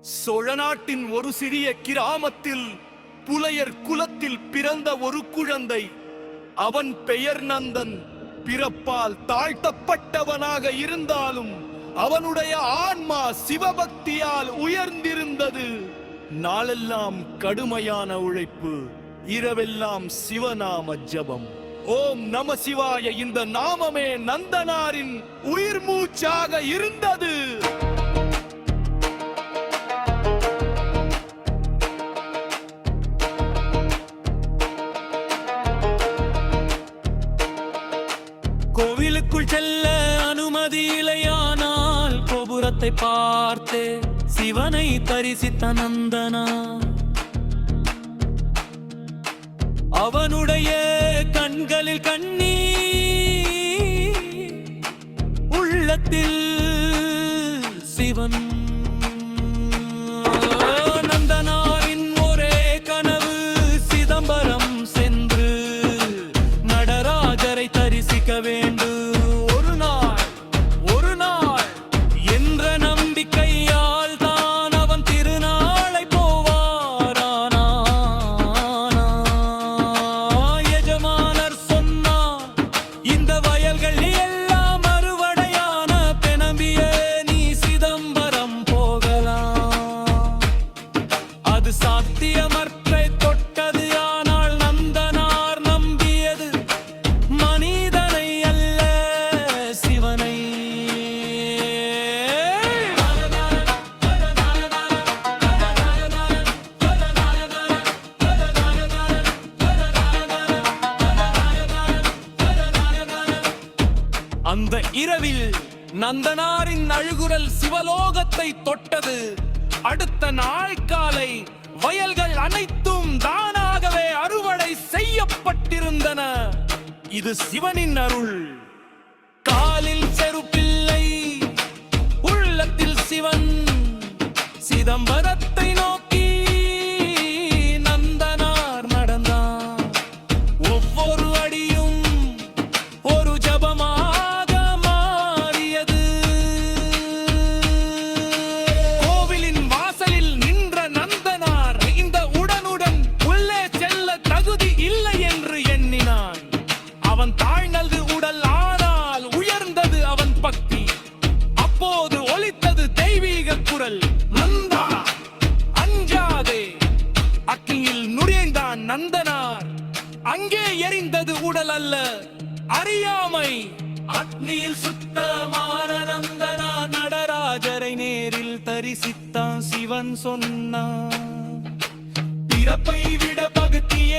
சோழ நாட்டின் ஒரு சிறிய கிராமத்தில் புலையர் குலத்தில் பிறந்த ஒரு குழந்தை. அவன் பெயர் நந்தன். பிறப்பால் தாழ்த்தப்பட்டவனாக இருந்தாலும் அவனுடைய ஆன்மா சிவபக்தியால் உயர்ந்திருந்தது. நாளெல்லாம் கடுமையான உழைப்பு இரவெல்லாம் சிவநாம ஜபம். ஓம் நம சிவாய இந்த நாமமே நந்தனாரின் உயிர் மூச்சாக இருந்தது. கோவிலுக்குள் செல்ல அனுமதி இல்லையானால் கோபுரத்தை பார்த்து சிவனை தரிசித்த நந்தனா. அவனுடைய கண்களில் கண்ணீர் உள்ளத்தில் சிவன் இந்த எல்லாம் அறுவடையான பெணம்பிய நீ சிதம்பரம் போகலாம். அது அந்த இரவில் நந்தனாரின் அழுகுரல் சிவலோகத்தை தொட்டது. அடுத்த நாள் காலை வயல்கள் அனைத்தும் தானாகவே அறுவடை செய்யப்பட்டிருந்தன. இது சிவனின் அருள். காலில் செருப்பில்லை உள்ளத்தில் சிவன். சிதம்பரத்தை நோக்கி தெய்வீக நந்தா அஞ்சாதே. அக்கியில் நுழைந்தான் நந்தனார். அங்கே எரிந்தது உடல் அல்ல அறியாமை. அக்னியில் சுத்தமான நந்தனா நடராஜரை நேரில் தரிசித்தான் சிவன் சொன்னான் பிறப்பை விட பகுதியே